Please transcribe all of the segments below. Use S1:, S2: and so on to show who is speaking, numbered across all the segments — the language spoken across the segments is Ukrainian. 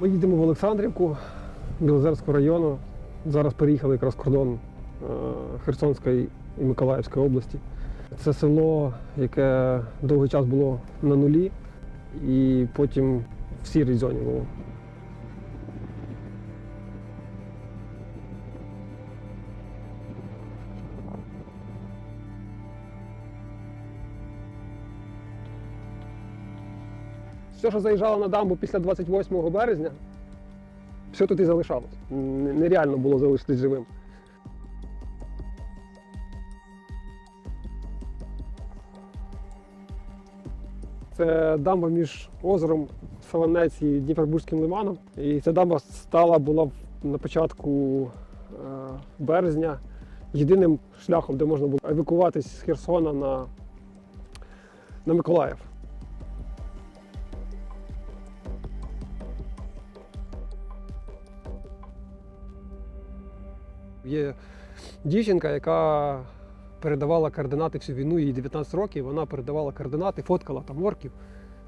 S1: Ми їдемо в Олександрівку Білозерського району. Зараз переїхали якраз кордон е, Херсонської і Миколаївської області. Це село, яке довгий час було на нулі, і потім в сірій зоні було. Все, що заїжджало на дамбу після 28 березня, все тут і залишалось. Нереально було залишитись живим. Це дамба між озером Саланець і Дніпробузьким лиманом. І ця дамба стала була на початку е, березня єдиним шляхом, де можна було евакуватись з Херсона на, на Миколаїв. Є дівчинка, яка передавала координати всю війну, їй 19 років, вона передавала координати, фоткала там орків,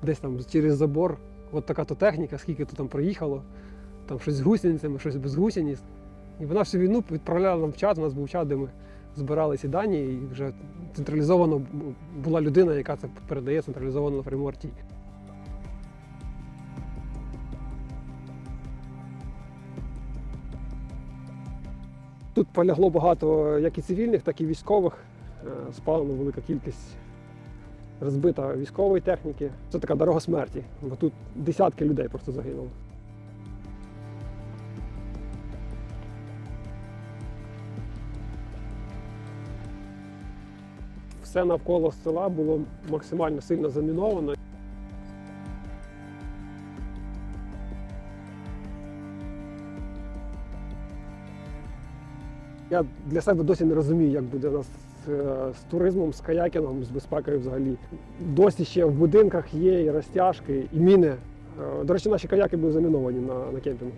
S1: десь там через забор. От така то техніка, скільки то там проїхало, там щось з гусеницями, щось без гусениць. І вона всю війну відправляла нам в чат, у нас був чат, де ми збирали ці дані, і вже централізовано була людина, яка це передає централізовано на фреймворці. Тут полягло багато як і цивільних, так і військових. Е, Спалена велика кількість розбита військової техніки. Це така дорога смерті, бо тут десятки людей просто загинуло. Все навколо села було максимально сильно заміновано. Я для себе досі не розумію, як буде у нас е, з туризмом, з каякінгом, з безпекою взагалі. Досі ще в будинках є і розтяжки, і міни. Е, До речі, наші каяки були заміновані на, на кемпінгу.